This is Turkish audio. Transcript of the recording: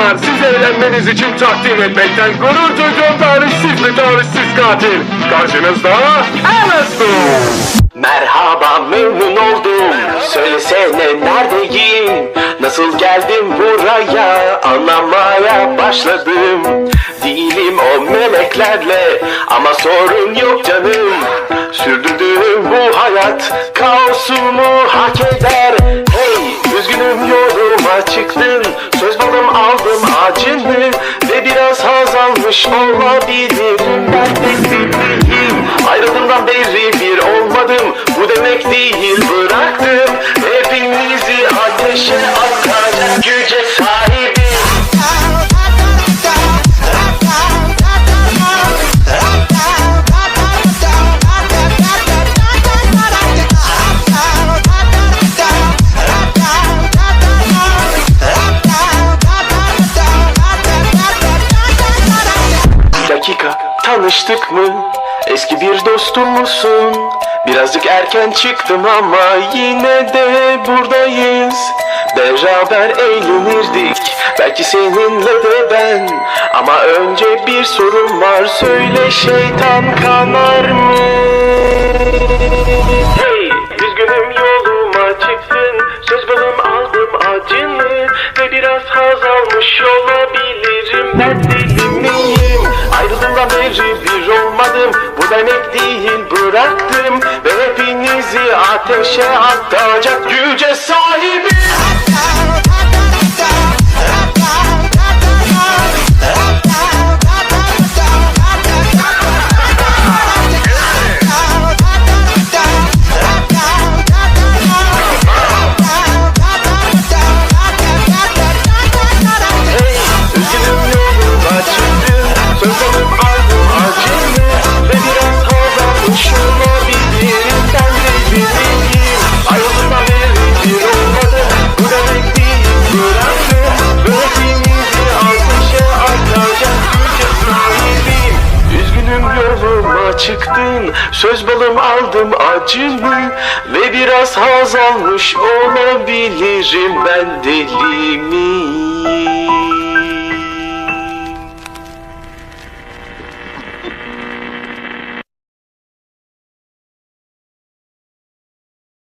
var. Siz eğlenmeniz için takdim etmekten gurur duyduğum tarihsiz ve tarihsiz katil. Karşınızda Alistair. Merhaba memnun oldum Söylesene neredeyim Nasıl geldim buraya Anlamaya başladım Değilim o meleklerle Ama sorun yok canım Sürdürdüğüm bu hayat Kaosumu yoluma çıktın Söz buldum aldım acını Ve biraz haz almış olabilirim. Ben de bildiğim Ayrıldığımdan beri bir olmadım. Bu demek değil bıraktım. Hepinizi ateşe atacak güce dakika tanıştık mı? Eski bir dostum musun? Birazcık erken çıktım ama yine de buradayız Beraber eğlenirdik Belki seninle de ben Ama önce bir sorum var Söyle şeytan kanar mı? Hey üzgünüm yoluma çıktın Söz balım aldım acını Ve biraz haz almış olabilirim Ben deli olmadım Bu demek değil bıraktım. Ve hepinizi ateşe atacak güce sahibim çıktın Söz balım aldım acını Ve biraz haz almış olabilirim Ben deli miyim?